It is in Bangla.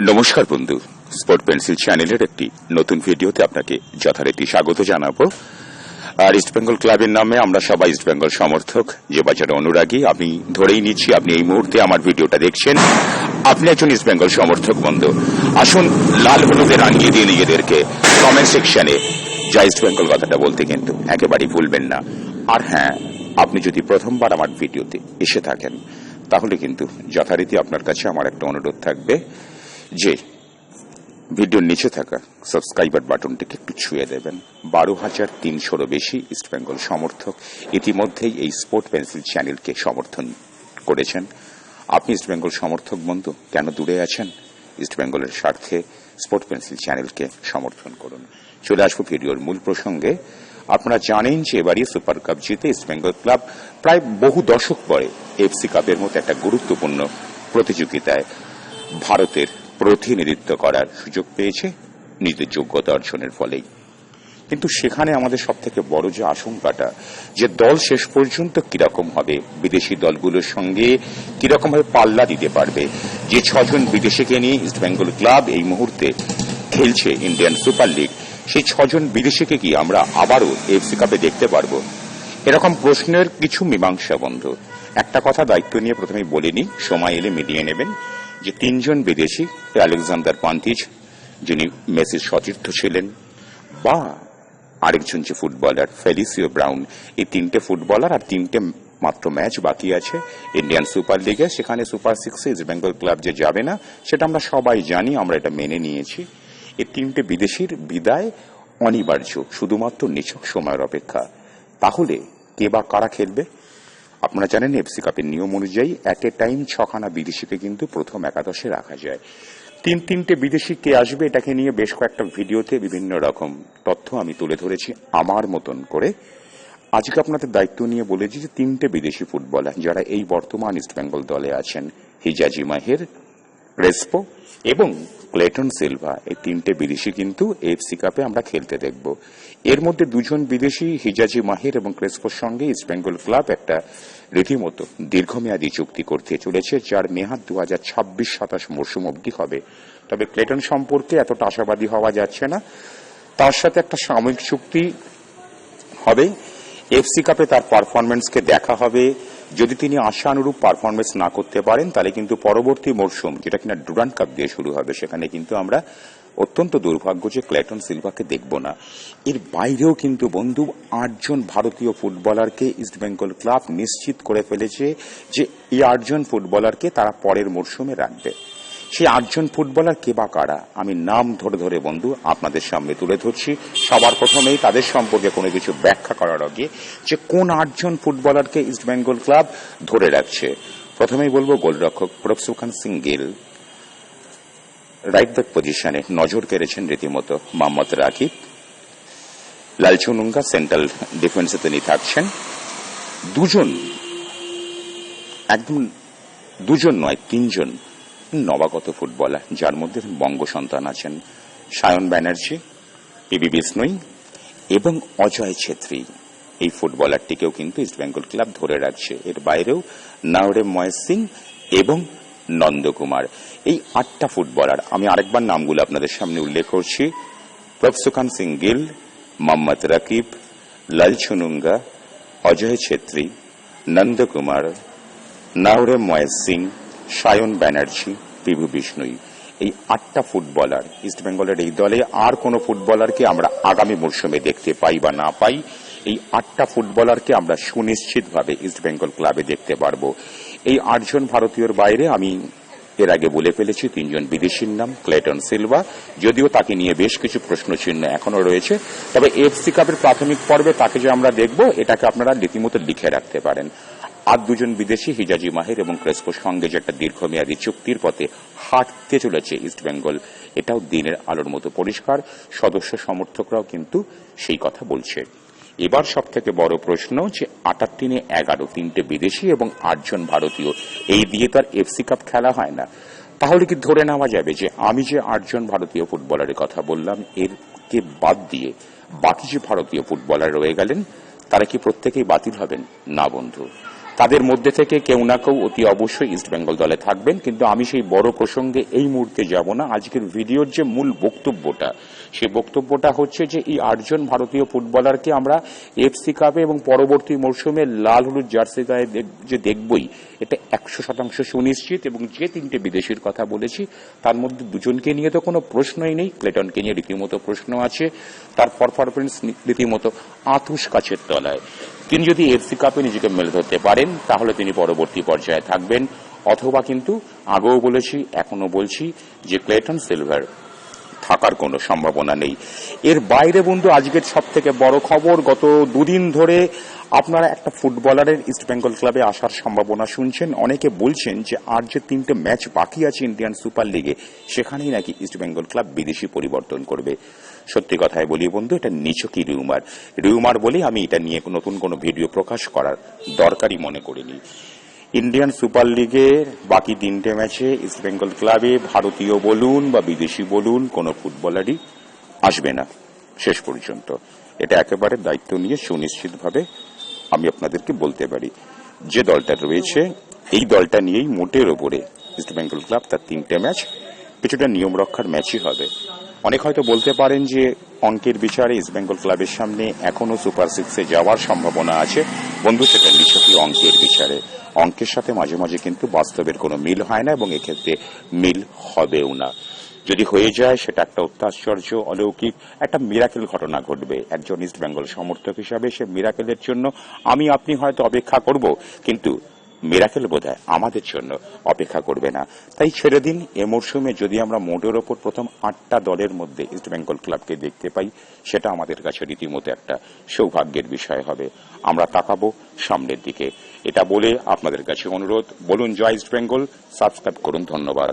নমস্কার বন্ধু। স্পোর্ট পেন্সিল চ্যানেলের একটি নতুন ভিডিওতে আপনাকে যথারীতি স্বাগত জানাব। আর ইস্টবেঙ্গল ক্লাবের নামে আমরা সবাই ইস্টবেঙ্গল সমর্থক। যে বাজারে অনুরাগী, আমি ধরেই নিচ্ছি আপনি এই মুহূর্তে আমার ভিডিওটা দেখছেন। আপনি একজন ইস্টবেঙ্গল সমর্থক বন্ধু। আসুন লাল হলুদে রাঙিয়ে দিয়ে নিজেদেরকে কমেন্ট সেকশনে যা ইস্টবেঙ্গল কথাটা বলতে কিন্তু একেবারেই ভুলবেন না। আর হ্যাঁ আপনি যদি প্রথমবার আমার ভিডিওতে এসে থাকেন, তাহলে কিন্তু যথারীতি আপনার কাছে আমার একটা অনুরোধ থাকবে। যে ভিডিওর নিচে থাকা সাবস্ক্রাইবার বাটনটিকে একটু ছুঁয়ে দেবেন। বারো হাজার তিনশোরও বেশি ইস্টবেঙ্গল সমর্থক ইতিমধ্যেই এই স্পোর্ট পেন্সিল চ্যানেলকে সমর্থন করেছেন। আপনি ইস্টবেঙ্গল সমর্থক বন্ধু, কেন দূরে আছেন? ইস্টবেঙ্গলের স্বার্থে স্পোর্ট পেন্সিল চ্যানেলকে সমর্থন করুন। চলে আসব ভিডিওর মূল প্রসঙ্গে। আপনারা জানেন যে এবারই সুপার কাপ জিতে ইস্টবেঙ্গল ক্লাব প্রায় বহু দশক পরে এফসি কাপের মতো একটা গুরুত্বপূর্ণ প্রতিযোগিতায় ভারতের প্রতিনিধিত্ব করার সুযোগ পেয়েছে নিজেদের যোগ্যতা অর্জনের ফলেই। কিন্তু সেখানে আমাদের সব থেকে বড় যে আশঙ্কাটা, যে দল শেষ পর্যন্ত কীরকম হবে, বিদেশি দলগুলোর সঙ্গে কীরকম ভাবে পাল্লা দিতে পারবে, যে ছজন বিদেশিকে নিয়ে ইস্টবেঙ্গল ক্লাব এই মুহূর্তে খেলছে ইন্ডিয়ান সুপার লিগ সেই ছজন বিদেশিকে কি আমরা আবারও এফসি কাপে দেখতে পারব? এরকম প্রশ্নের কিছু মীমাংসা বন্ধ। একটা কথা দায়িত্ব নিয়ে প্রথমেই বলিনি সময় এলে মিলিয়ে নেবেন। যে তিনজন বিদেশি আলেকজান্ডার পান্তিজ যিনি মেসির সতীর্থ ছিলেন, বা আরেকজন যে ফুটবলার, ফেলিসিও ব্রাউন। এই তিনটে ফুটবলার আর তিনটে মাত্র ম্যাচ বাকি আছে ইন্ডিয়ান সুপার লিগে। সেখানে সুপার সিক্সে ইস্ট বেঙ্গল ক্লাব যে যাবে না, সেটা আমরা সবাই জানি, আমরা এটা মেনে নিয়েছি। এই তিনটে বিদেশির বিদায় অনিবার্য, শুধুমাত্র নিছক সময়ের অপেক্ষা। তাহলে কে বা কারা খেলবে? আপনারা জানেন এফসি কাপের নিয়ম অনুযায়ী অ্যাট এ টাইম ছখানা বিদেশিকে কিন্তু প্রথম একাদশে রাখা যায়। তিন তিনটে বিদেশি কে আসবে এটাকে নিয়ে বেশ কয়েকটা ভিডিওতে বিভিন্ন রকম তথ্য আমি তুলে ধরেছি আমার মতন করে। আজকে আপনাদের দায়িত্ব নিয়ে বলেছি যে তিনটে বিদেশি ফুটবলার যারা এই বর্তমান ইস্টবেঙ্গল দলে আছেন, হিজাজি মাহের রেসপো এবং ক্লেটন সিলভা, এই তিনটে বিদেশি কিন্তু এফসি কাপে আমরা খেলতে দেখব। এর মধ্যে দুজন বিদেশি, হিজাজি মাহির এবং ক্রেসপোর সঙ্গে ইস্টবেঙ্গল ক্লাব একটা রীতিমতো দীর্ঘমেয়াদী চুক্তি করতে চলেছে, যার মেয়াদ দু হাজার ছাব্বিশ সাতাশ মরশুম অবধি হবে। তবে ক্লেটন সম্পর্কে এতটা আশাবাদী হওয়া যাচ্ছে না। তার সাথে একটা সাময়িক চুক্তি হবে। এফসি কাপে তার পারফরমেন্সকে দেখা হবে। যদি তিনি আশা অনুরূপ পারফরমেন্স না করতে পারেন, তাহলে কিন্তু পরবর্তী মরশুম যেটা কিনা ডুরান্ট কাপ দিয়ে শুরু হবে, সেখানে কিন্তু আমরা অত্যন্ত দুর্ভাগ্য যে ক্ল্যাটন সিলভাকে দেখব না। এর বাইরেও কিন্তু বন্ধু আটজন ভারতীয় ফুটবলারকে ইস্টবেঙ্গল ক্লাব নিশ্চিত করে ফেলেছে যে এই আটজন ফুটবলারকে তারা পরের মরশুমে রাখবে। সেই আটজন ফুটবলার, কে বা কারা? আমি নাম ধরে ধরে বন্ধু আপনাদের সামনে তুলে ধরছি। সবার প্রথমেই তাদের সম্পর্কে কোনো কিছু ব্যাখ্যা করার আগে যে কোন আটজন ফুটবলারকে ইস্টবেঙ্গল ক্লাব ধরে রাখছে। প্রথমেই বলব গোলরক্ষক প্রফসুখান সিং গিল। রাইট ব্যাক পজিশনে নজর কেড়েছেন রীতিমতো মোহাম্মদ রাকিব। লালচুনুঙ্গা সেন্ট্রাল ডিফেন্সে তিনি থাকছেন। দুজন, একদম দুজন নয়, তিনজন নবাগত ফুটবলার যার মধ্যে বঙ্গ সন্তান আছেন সায়ন ব্যানার্জি পিবি বিষ্ণুই এবং অজয় ছেত্রী। এই ফুটবলারটিকেও কিন্তু ইস্টবেঙ্গল ক্লাব ধরে রাখছে। এর বাইরেও নাওরে ময়েস সিং এবং নন্দকুমার এই আটটা ফুটবলার, আমি আরেকবার নামগুলো আপনাদের সামনে উল্লেখ করছি। প্রফসুখান সিং গিল, মোহাম্মদ রাকিব লালছুনুঙ্গা অজয় ছেত্রী নন্দকুমার নাওরে ময়েস সিং সায়ন ব্যানার্জি, পিভু বিষ্ণুই। এই আটটা ফুটবলার ইস্টবেঙ্গলের এই দলে আর কোন ফুটবলারকে আমরা আগামী মরশুমে দেখতে পাই বা না পাই, এই আটটা ফুটবলারকে আমরা সুনিশ্চিতভাবে ইস্টবেঙ্গল ক্লাবে দেখতে পারব। এই আটজন ভারতীয়র বাইরে আমি এর আগে বলে ফেলেছি, তিনজন বিদেশির নাম, ক্লেটন সিলভা। যদিও তাকে নিয়ে বেশ কিছু প্রশ্ন চিহ্ন রয়েছে, তবে এফসি কাপের প্রাথমিক পর্বে তাকে যে আমরা দেখব, এটাকে আপনারা রীতিমতো লিখে রাখতে পারেন। আর দুজন বিদেশি হিজাজি মাহের এবং ক্রেস্পোর সঙ্গে যে একটা দীর্ঘমেয়াদী চুক্তির পথে হাঁটতে চলেছে ইস্টবেঙ্গল এটাও দিনের আলোর মতো পরিষ্কার। সদস্য সমর্থকরাও কিন্তু সেই কথা বলছে। এবার সব থেকে বড় প্রশ্ন যে আটার তিনে এগারো, তিনটে বিদেশি এবং আটজন ভারতীয়, এই দিয়ে তার এফসি কাপ খেলা হয় না। তাহলে কি ধরে নেওয়া যাবে যে আমি যে আটজন ভারতীয় ফুটবলারের কথা বললাম এরকে বাদ দিয়ে বাকি যে ভারতীয় ফুটবলার রয়ে গেলেন, তারা কি প্রত্যেকেই বাতিল হবেন? না বন্ধু। তাদের মধ্যে থেকে কেউ না কেউ অতি অবশ্যই ইস্ট বেঙ্গল দলে থাকবেন, কিন্তু আমি সেই বড় প্রসঙ্গে এই মুহূর্তে যাব না। আজকের ভিডিওর যে মূল বক্তব্যটা, সেই বক্তব্যটা হচ্ছে যে এই আটজন ভারতীয় ফুটবলারকে আমরা এফসি কাপে এবং পরবর্তী মরশুমে লাল হলুদ জার্সি গায়ে যে দেখবই, এটা একশো শতাংশ সুনিশ্চিত এবং যে তিনটে বিদেশির কথা বলেছি, তার মধ্যে দুজনকে নিয়ে তো কোনো প্রশ্নই নেই। ক্লেটনকে নিয়ে রীতিমতো প্রশ্ন আছে। তার পারফরমেন্স রীতিমতো আতুষ কাছের তলায়। তিনি যদি এফসি কাপে নিজেকে মেলে ধরতে পারেন, তাহলে তিনি পরবর্তী পর্যায়ে থাকবেন। অথবা কিন্তু আগেও বলেছি এখনও বলছি যে ক্লেটন সিলভার থাকার কোনো সম্ভাবনা নেই। এর বাইরে বন্ধু, আজকের সব থেকে বড় খবর, গত দুদিন ধরে আপনারা একটা ফুটবলারের ইস্ট বেঙ্গল ক্লাবে আসার সম্ভাবনা শুনছেন। অনেকে বলছেন যে আর যে তিনটে ম্যাচ বাকি আছে ইন্ডিয়ান সুপার লিগে, সেখানেই নাকি ইস্ট বেঙ্গল ক্লাব বিদেশি পরিবর্তন করবে। সত্যি কথায় বলি বন্ধু, এটা নিছকই রিউমার রিউমার বলে আমি এটা নিয়ে নতুন কোনো ভিডিও প্রকাশ করার দরকারই মনে করিনি। ইন্ডিয়ান সুপার লিগে বাকি তিনটে ম্যাচে ইস্ট বেঙ্গল ক্লাবে ভারতীয় বলুন বা বিদেশি বলুন কোনো ফুটবলারই আসবে না শেষ পর্যন্ত। এটা একেবারে দায়িত্ব নিয়ে সুনিশ্চিতভাবে আমি আপনাদেরকে বলতে পারি। যে দলটা রয়েছে, এই দলটা নিয়েই মোটের ওপরে ইস্ট বেঙ্গল ক্লাব তার তিনটে ম্যাচ কিছুটা নিয়ম রক্ষার ম্যাচই হবে। অনেক হয়তো বলতে পারেন যে অঙ্কের বিচারে ইস্ট বেঙ্গল ক্লাবের সামনে এখনও সুপার সিক্সে যাওয়ার সম্ভাবনা আছে। বন্ধু, সেটা নিছকই অঙ্কের বিচারে। অঙ্কের সাথে মাঝে মাঝে কিন্তু বাস্তবের কোনো মিল হয় না এবং এক্ষেত্রে মিল হবেও না। যদি হয়ে যায়, সেটা একটা অত্যাশ্চর্য, অলৌকিক, একটা মিরাকেল ঘটনা ঘটবে। একজন ইস্ট বেঙ্গল সমর্থক হিসাবে সে মিরাকেলের জন্য আমি, আপনি হয়তো অপেক্ষা করব। কিন্তু মিরাকেল বোধ আমাদের জন্য অপেক্ষা করবে না। তাই ছেড়ে দিন, এ মরশুমে যদি আমরা মোটের ওপর প্রথম আটটা দলের মধ্যে ইস্টবেঙ্গল ক্লাবকে দেখতে পাই, সেটা আমাদের কাছে রীতিমতো একটা সৌভাগ্যের বিষয় হবে। আমরা তাকাবো সামনের দিকে। এটা বলে আপনাদের কাছে অনুরোধ, বলুন জয় ইস্টবেঙ্গল সাবস্ক্রাইব করুন, ধন্যবাদ।